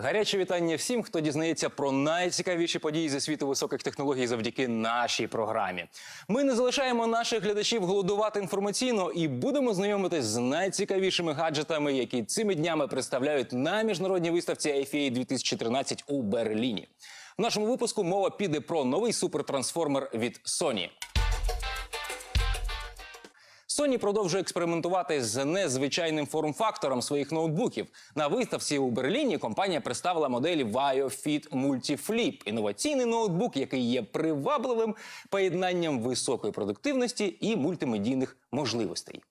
Гаряче вітання всім, хто дізнається про найцікавіші події зі світу високих технологій завдяки нашій програмі. Ми не залишаємо наших глядачів голодувати інформаційно і будемо знайомитись з найцікавішими гаджетами, які цими днями представляють на міжнародній виставці IFA 2013 у Берліні. В нашому випуску мова піде про новий супертрансформер від Sony. Sony продовжує експериментувати з незвичайним форм-фактором своїх ноутбуків. На виставці у Берліні компанія представила моделі Vaio Fit Multiflip – інноваційний ноутбук, який є привабливим поєднанням високої продуктивності і мультимедійних можливостей.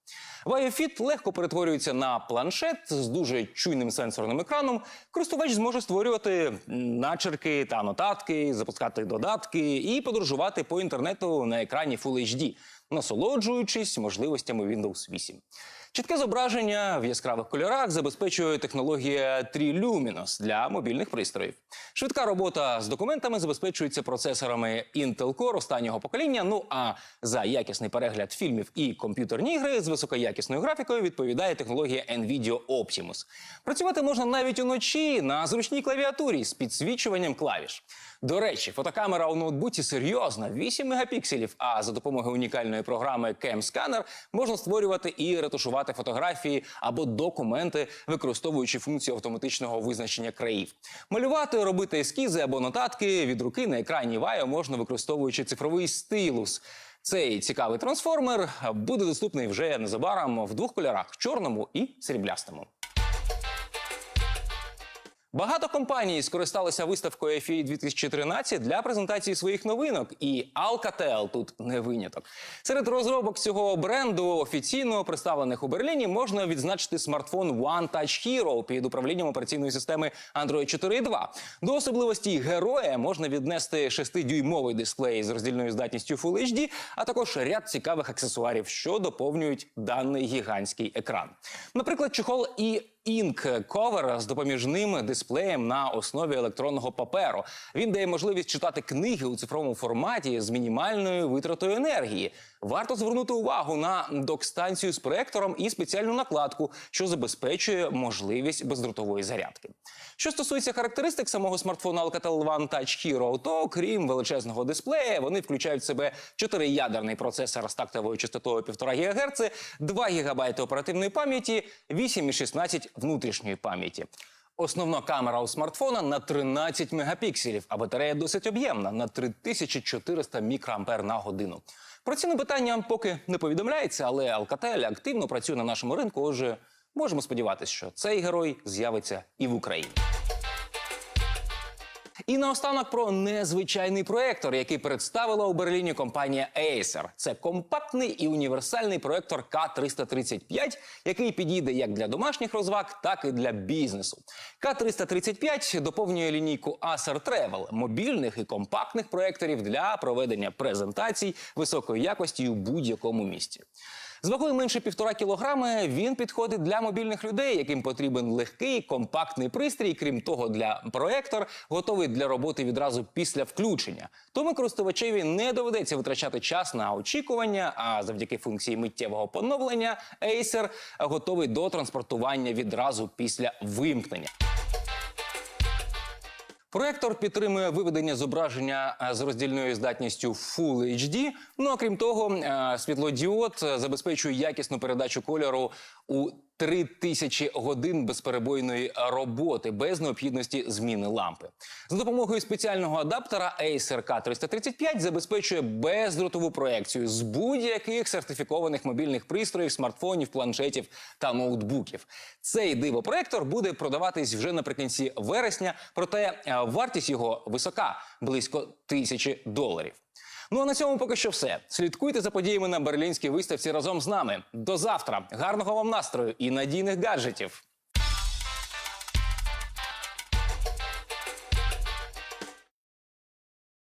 Vaio Fit легко перетворюється на планшет з дуже чуйним сенсорним екраном. Користувач зможе створювати начерки та нотатки, запускати додатки і подорожувати по інтернету на екрані Full HD – насолоджуючись можливостями Windows 8. Чітке зображення в яскравих кольорах забезпечує технологія Triluminos для мобільних пристроїв. Швидка робота з документами забезпечується процесорами Intel Core останнього покоління. Ну а за якісний перегляд фільмів і комп'ютерні ігри з високоякісною графікою відповідає технологія NVIDIA Optimus. Працювати можна навіть уночі на зручній клавіатурі з підсвічуванням клавіш. До речі, фотокамера у ноутбуці серйозна 8 мегапікселів. А за допомогою унікальної програми Cam Scanner можна створювати і ретушувати фотографії або документи, використовуючи функцію автоматичного визначення країв. Малювати, робити ескізи або нотатки від руки на екрані Вайо можна використовуючи цифровий стилус. Цей цікавий трансформер буде доступний вже незабаром в двох кольорах чорному і сріблястому. Багато компаній скористалися виставкою FA 2013 для презентації своїх новинок, і Alcatel тут не виняток. Серед розробок цього бренду, офіційно представлених у Берліні, можна відзначити смартфон One Touch Hero під управлінням операційної системи Android 4.2. До особливостей героя можна віднести 6-дюймовий дисплей з роздільною здатністю Full HD, а також ряд цікавих аксесуарів, що доповнюють даний гігантський екран. Наприклад, чохол і Cover з допоміжним дисплеєм на основі електронного паперу. Він дає можливість читати книги у цифровому форматі з мінімальною витратою енергії. Варто звернути увагу на док-станцію з проектором і спеціальну накладку, що забезпечує можливість бездротової зарядки. Що стосується характеристик самого смартфону Alcatel One Touch Hero, то крім величезного дисплея, вони включають в себе чотириядерний процесор з тактовою частотою 1,5 ГГц, 2 ГБ оперативної пам'яті, 8 і 16 внутрішньої пам'яті. Основна камера у смартфона на 13 мегапікселів, а батарея досить об'ємна на 3400 мікроампер на годину. Про ціну питання поки не повідомляється, але Alcatel активно працює на нашому ринку. Отже, можемо сподіватися, що цей герой з'явиться і в Україні. І наостанок про незвичайний проектор, який представила у Берліні компанія Acer. Це компактний і універсальний проектор К335, який підійде як для домашніх розваг, так і для бізнесу. К335 доповнює лінійку Acer Travel – мобільних і компактних проекторів для проведення презентацій високої якості у будь-якому місці. З вагою менше півтора кілограми він підходить для мобільних людей, яким потрібен легкий компактний пристрій. Крім того, для проектор готовий для роботи відразу після включення. Тому користувачеві не доведеться витрачати час на очікування. А завдяки функції миттєвого поновлення Acer готовий до транспортування відразу після вимкнення. Проектор підтримує виведення зображення е, з роздільною здатністю Full HD. Ну а крім того, е, світлодіод е, забезпечує якісну передачу кольору у 3000 годин безперебойної роботи без необхідності зміни лампи. За допомогою спеціального адаптера Acer K335 забезпечує бездротову проекцію з будь-яких сертифікованих мобільних пристроїв, смартфонів, планшетів та ноутбуків. Цей дивопроектор буде продаватись вже наприкінці вересня, проте е, вартість його висока близько тисячі доларів. Ну а на цьому поки що все. Слідкуйте за подіями на берлінській виставці разом з нами. До завтра. Гарного вам настрою і надійних гаджетів.